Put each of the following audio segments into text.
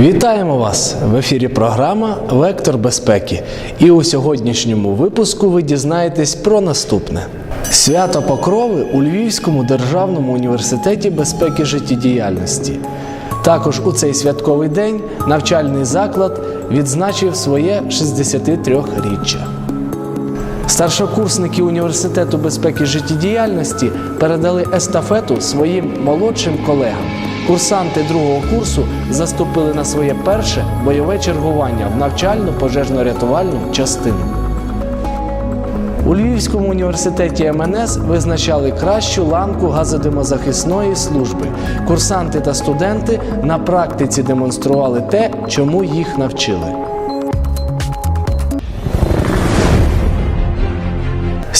Вітаємо вас в ефірі. Програма Вектор безпеки. І у сьогоднішньому випуску ви дізнаєтесь про наступне: свято Покрови у Львівському державному університеті безпеки життєдіяльності. Також у цей святковий день навчальний заклад відзначив своє 63-річчя. Старшокурсники університету безпеки життєдіяльності передали естафету своїм молодшим колегам. Курсанти другого курсу заступили на своє перше бойове чергування в навчальну пожежно-рятувальну частину. У Львівському університеті МНС визначали кращу ланку газодимозахисної служби. Курсанти та студенти на практиці демонстрували те, чому їх навчили.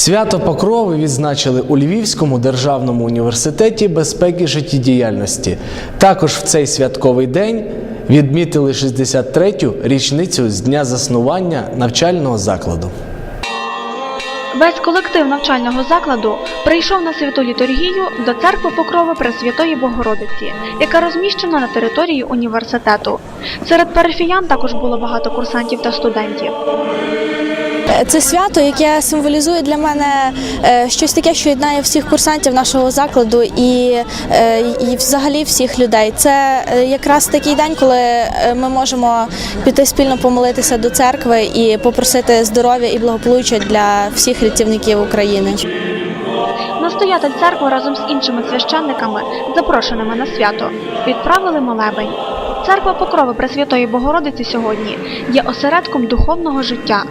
Свято Покрови відзначили у Львівському державному університеті безпеки життєдіяльності. Також в цей святковий день відмітили 63-ю річницю з дня заснування навчального закладу. Весь колектив навчального закладу прийшов на святу літургію до церкви Покрови Пресвятої Богородиці, яка розміщена на території університету. Серед парафіян також було багато курсантів та студентів. Це свято, яке символізує для мене е, щось таке, що єднає всіх курсантів нашого закладу і, е, і взагалі всіх людей. Це е, якраз такий день, коли е, ми можемо піти спільно помолитися до церкви і попросити здоров'я і благополуччя для всіх рятівників України. Настоятель церкви разом з іншими священниками, запрошеними на свято, відправили молебень. Церква Покрови Пресвятої Богородиці сьогодні є осередком духовного життя.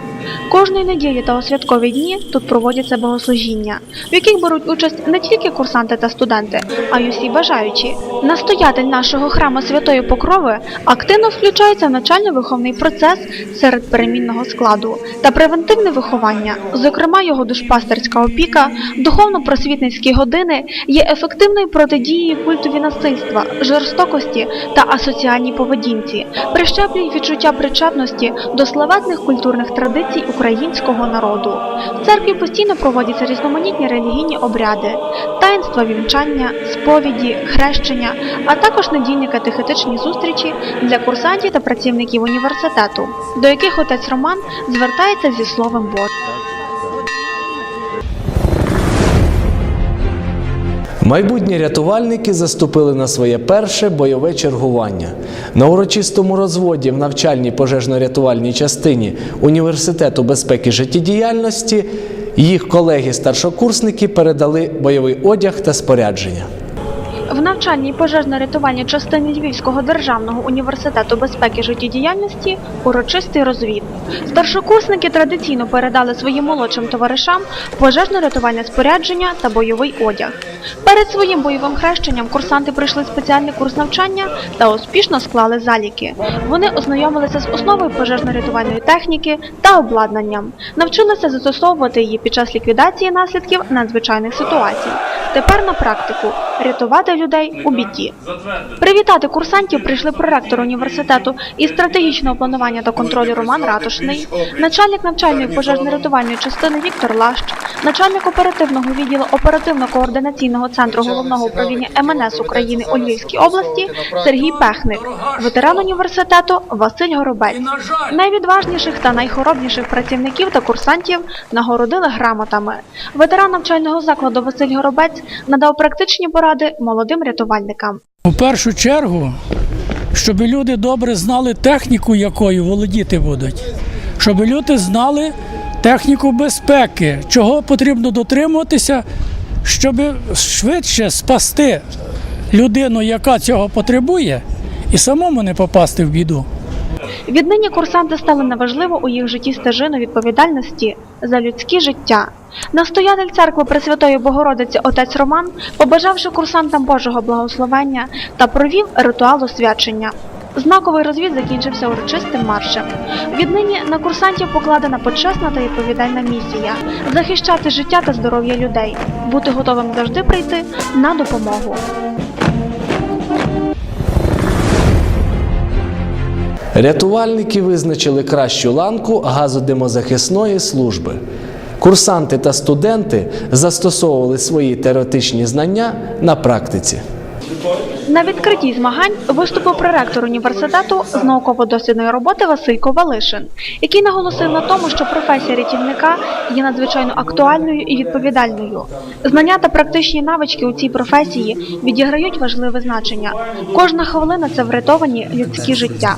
Кожної неділі та у святкові дні тут проводяться богослужіння, в яких беруть участь не тільки курсанти та студенти, а й усі бажаючі. Настоятель нашого храму Святої Покрови активно включається в навчально-виховний процес серед перемінного складу та превентивне виховання. Зокрема, його душпастерська опіка, духовно-просвітницькі години є ефективною протидією культові насильства, жорстокості та асоціальній поведінці, прищеплює відчуття причетності до славетних культурних традицій українського народу. В церкві постійно проводяться різноманітні релігійні обряди, таїнства вінчання, сповіді, хрещення, а також недільні катехетичні зустрічі для курсантів та працівників університету, до яких отець Роман звертається зі Словом Божим. Майбутні рятувальники заступили на своє перше бойове чергування. На урочистому розводі в навчальній пожежно-рятувальній частині університету безпеки життєдіяльності їх колеги-старшокурсники передали бойовий одяг та спорядження. В навчальній пожежно-рятувальній частині Львівського державного університету безпеки життєдіяльності урочистий розвід. Старшокурсники традиційно передали своїм молодшим товаришам пожежно-рятувальне спорядження та бойовий одяг. Перед своїм бойовим хрещенням курсанти пройшли спеціальний курс навчання та успішно склали заліки. Вони ознайомилися з основою пожежно-рятувальної техніки та обладнанням, навчилися застосовувати її під час ліквідації наслідків надзвичайних ситуацій. Тепер на практику рятувати людей у біді. Привітати курсантів прийшли проректор університету із стратегічного планування та контролю Роман Ратушний, начальник навчальної пожежно-рятувальної частини Віктор Лащ, начальник оперативного відділу оперативно-координаційного центру головного управління МНС України у Львівській області Сергій Пехник, ветеран університету Василь Горобець. Найвідважніших та найхоробніших працівників та курсантів нагородили грамотами. Ветеран навчального закладу Василь Горобець надав практичні поради молодим рятувальникам. У першу чергу, щоб люди добре знали техніку, якою володіти будуть, щоб люди знали техніку безпеки, чого потрібно дотримуватися, щоб швидше спасти людину, яка цього потребує, і самому не попасти в біду. Віднині курсанти стали на важливу у їх житті стежину відповідальності за людське життя. Настоятель церкви Пресвятої Богородиці отець Роман, побажавши курсантам Божого благословення та провів ритуал освячення. Знаковий розвід закінчився урочистим маршем. Віднині на курсантів покладена почесна та відповідальна місія захищати життя та здоров'я людей, бути готовим завжди прийти на допомогу. Рятувальники визначили кращу ланку газодимозахисної служби. Курсанти та студенти застосовували свої теоретичні знання на практиці. На відкритті змагань виступив проректор університету з науково-дослідної роботи Василь Ковалишин, який наголосив на тому, що професія рятівника є надзвичайно актуальною і відповідальною. Знання та практичні навички у цій професії відіграють важливе значення. Кожна хвилина це врятовані людські життя.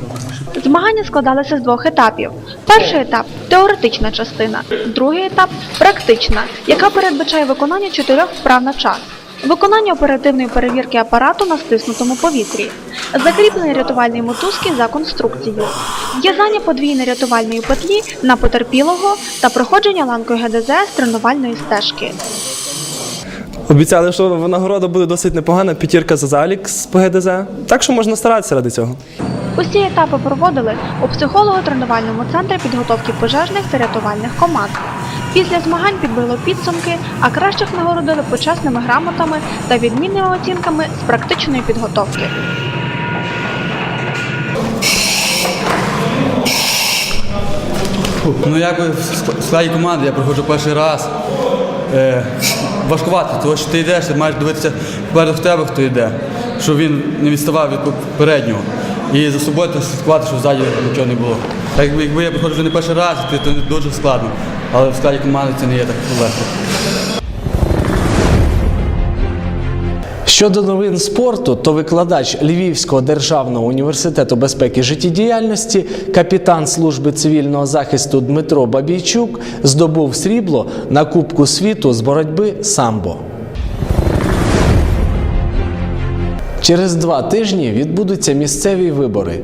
Змагання складалися з двох етапів. Перший етап теоретична частина, другий етап практична, яка передбачає виконання чотирьох вправ на час. Виконання оперативної перевірки апарату на стиснутому повітрі, закріплення рятувальної мотузки за конструкцією, в'язання подвійної рятувальної петлі на потерпілого та проходження ланкою ГДЗ з тренувальної стежки. Обіцяли, що нагорода буде досить непогана, п'ятірка за залік з ПГДЗ. Так що можна старатися ради цього. Усі етапи проводили у психолого-тренувальному центрі підготовки пожежних та рятувальних команд. Після змагань підбило підсумки, а кращих нагородили почесними грамотами та відмінними оцінками з практичної підготовки. Ну якби в ск- складі команди я приходжу перший раз. Е, важкувато, тому що ти йдеш, ти маєш дивитися попереду в тебе, хто йде, щоб він не відставав від попереднього. І за собою ти слідкувати, щоб ззаді нічого не було. Так якби я приходжу вже не перший раз, то це дуже складно. Але в складі команди це не є так легко. Щодо новин спорту, то викладач Львівського державного університету безпеки життєдіяльності, капітан служби цивільного захисту Дмитро Бабійчук здобув срібло на Кубку світу з боротьби самбо. Через два тижні відбудуться місцеві вибори.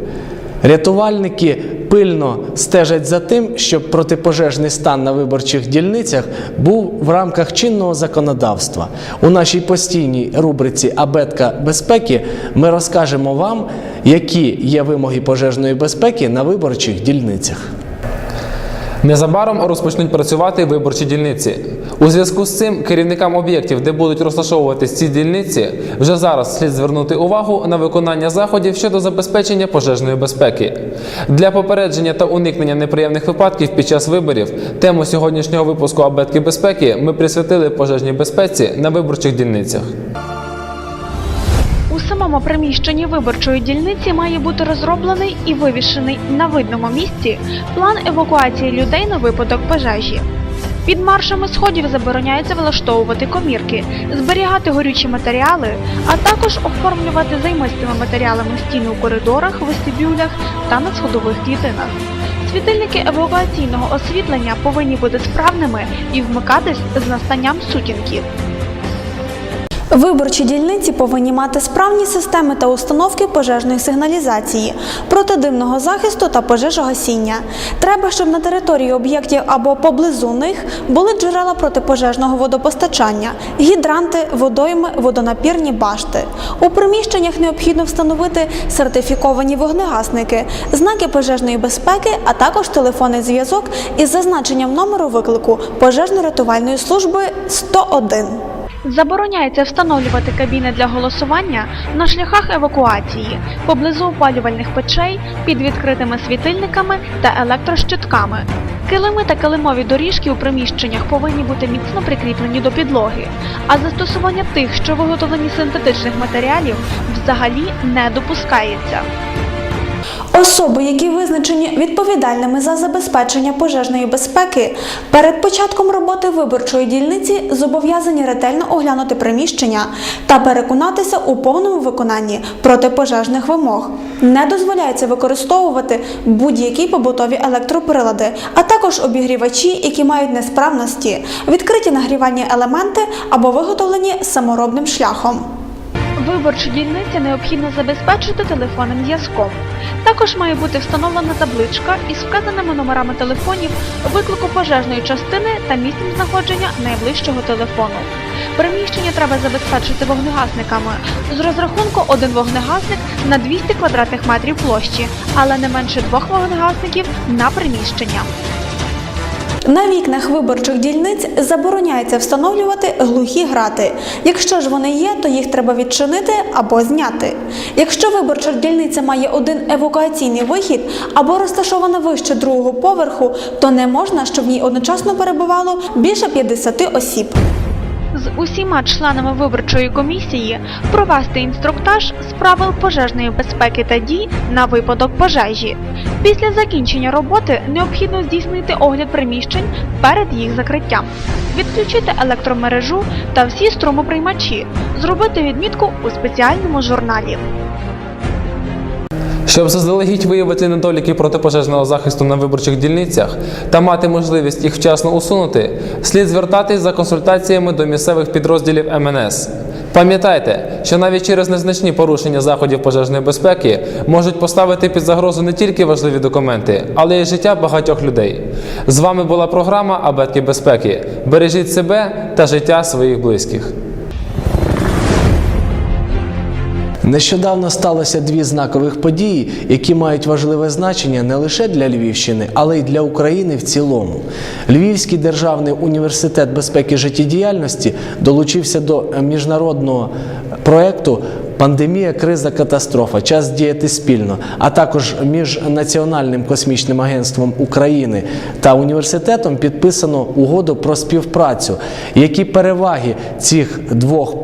Рятувальники пильно стежать за тим, щоб протипожежний стан на виборчих дільницях був в рамках чинного законодавства. У нашій постійній рубриці Абетка безпеки ми розкажемо вам, які є вимоги пожежної безпеки на виборчих дільницях. Незабаром розпочнуть працювати виборчі дільниці. У зв'язку з цим керівникам об'єктів, де будуть розташовуватись ці дільниці, вже зараз слід звернути увагу на виконання заходів щодо забезпечення пожежної безпеки. Для попередження та уникнення неприємних випадків під час виборів тему сьогоднішнього випуску абетки безпеки ми присвятили пожежній безпеці на виборчих дільницях. У самому приміщенні виборчої дільниці має бути розроблений і вивішений на видному місці план евакуації людей на випадок пожежі. Під маршами сходів забороняється влаштовувати комірки, зберігати горючі матеріали, а також оформлювати займистими матеріалами стіни у коридорах, вестибюлях та на сходових клітинах. Світильники евакуаційного освітлення повинні бути справними і вмикатись з настанням сутінків. Виборчі дільниці повинні мати справні системи та установки пожежної сигналізації, протидимного захисту та пожежогасіння. Треба, щоб на території об'єктів або поблизу них були джерела протипожежного водопостачання, гідранти, водойми, водонапірні башти. У приміщеннях необхідно встановити сертифіковані вогнегасники, знаки пожежної безпеки, а також телефонний зв'язок із зазначенням номеру виклику пожежно-рятувальної служби 101. Забороняється встановлювати кабіни для голосування на шляхах евакуації, поблизу опалювальних печей, під відкритими світильниками та електрощитками. Килими та килимові доріжки у приміщеннях повинні бути міцно прикріплені до підлоги, а застосування тих, що виготовлені синтетичних матеріалів, взагалі не допускається. Особи, які визначені відповідальними за забезпечення пожежної безпеки, перед початком роботи виборчої дільниці зобов'язані ретельно оглянути приміщення та переконатися у повному виконанні протипожежних вимог. Не дозволяється використовувати будь-які побутові електроприлади, а також обігрівачі, які мають несправності, відкриті нагрівальні елементи або виготовлені саморобним шляхом. Виборчу дільницю необхідно забезпечити телефонним зв'язком. Також має бути встановлена табличка із вказаними номерами телефонів виклику пожежної частини та місцем знаходження найближчого телефону. Приміщення треба забезпечити вогнегасниками з розрахунку один вогнегасник на 200 квадратних метрів площі, але не менше двох вогнегасників на приміщення. На вікнах виборчих дільниць забороняється встановлювати глухі грати. Якщо ж вони є, то їх треба відчинити або зняти. Якщо виборча дільниця має один евакуаційний вихід або розташована вище другого поверху, то не можна, щоб в ній одночасно перебувало більше 50 осіб. з усіма членами виборчої комісії провести інструктаж з правил пожежної безпеки та дій на випадок пожежі. Після закінчення роботи необхідно здійснити огляд приміщень перед їх закриттям, відключити електромережу та всі струмоприймачі, зробити відмітку у спеціальному журналі. Щоб заздалегідь виявити недоліки протипожежного захисту на виборчих дільницях та мати можливість їх вчасно усунути, слід звертатись за консультаціями до місцевих підрозділів МНС. Пам'ятайте, що навіть через незначні порушення заходів пожежної безпеки можуть поставити під загрозу не тільки важливі документи, але й життя багатьох людей. З вами була програма Абетки безпеки. Бережіть себе та життя своїх близьких. Нещодавно сталося дві знакових події, які мають важливе значення не лише для Львівщини, але й для України в цілому. Львівський державний університет безпеки життєдіяльності долучився до міжнародного проекту Пандемія, криза, катастрофа. Час діяти спільно, а також між Національним космічним агентством України та університетом підписано угоду про співпрацю. Які переваги цих двох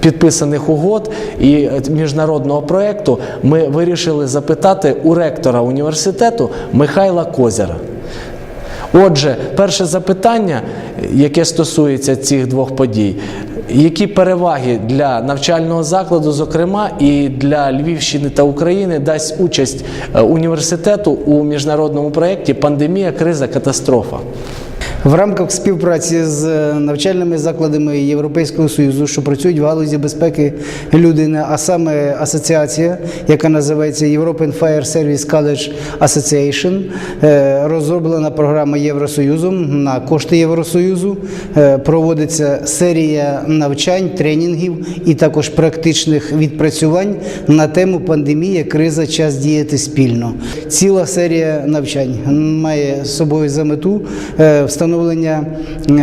підписаних угод і е, міжнародного проєкту ми вирішили запитати у ректора університету Михайла Козяра. Отже, перше запитання, яке стосується цих двох подій, які переваги для навчального закладу, зокрема, і для Львівщини та України дасть участь е, університету у міжнародному проєкті Пандемія, криза, катастрофа? В рамках співпраці з навчальними закладами Європейського Союзу, що працюють в галузі безпеки людини, а саме асоціація, яка називається European Fire Service College Association, е, розроблена програма Євросоюзом на кошти Євросоюзу. Е, Проводиться серія навчань, тренінгів і також практичних відпрацювань на тему пандемія, криза, час діяти спільно. Ціла серія навчань має собою за мету е, встановлення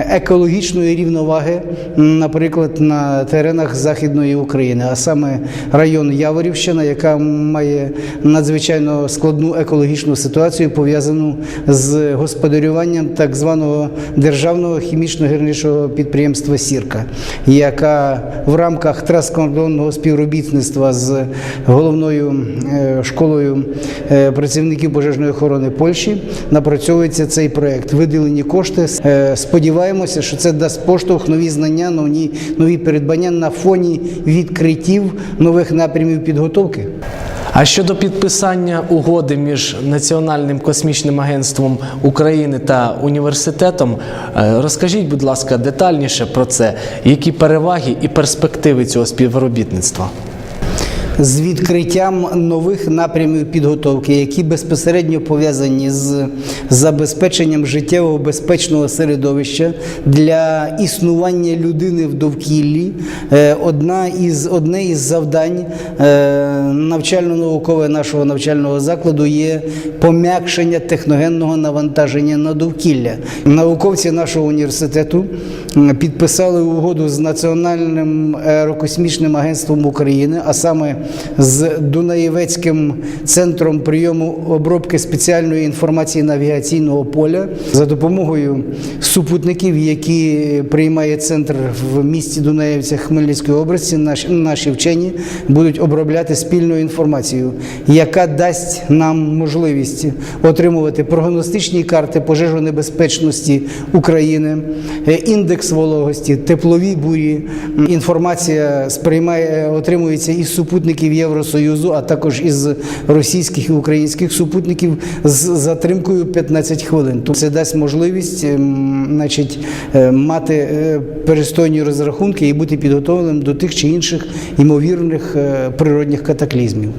екологічної рівноваги, наприклад, на теренах Західної України, а саме район Яворівщина, яка має надзвичайно складну екологічну ситуацію, пов'язану з господарюванням так званого державного хімічно-гірничого підприємства Сірка, яка в рамках транскордонного співробітництва з головною е, школою е, працівників пожежної охорони Польщі напрацьовується цей проект. Виділені кошти. Е, Сподіваємося, що це дасть поштовх, нові знання, нові, нові передбання на фоні відкриттів нових напрямів підготовки. А щодо підписання угоди між Національним космічним агентством України та університетом, е, розкажіть, будь ласка, детальніше про це, які переваги і перспективи цього співробітництва? З відкриттям нових напрямів підготовки, які безпосередньо пов'язані з забезпеченням життєво безпечного середовища для існування людини в довкіллі. Е, Одна із одне із завдань е, навчально-наукове нашого навчального закладу є пом'якшення техногенного навантаження на довкілля. Науковці нашого університету підписали угоду з Національним аерокосмічним агентством України, а саме з Дунаєвецьким центром прийому обробки спеціальної інформації навігаційного поля за допомогою супутників, які приймає центр в місті Дунаєвця Хмельницької області. Наші, наші вчені будуть обробляти спільну інформацію, яка дасть нам можливість отримувати прогностичні карти пожежонебезпечності України, індекс вологості, теплові бурі. Інформація сприймає, отримується із супутників супутників Євросоюзу, а також із російських і українських супутників з затримкою 15 хвилин. Тут це дасть можливість ем, значить, е, мати е, перестойні розрахунки і бути підготовленим до тих чи інших ймовірних е, природних катаклізмів.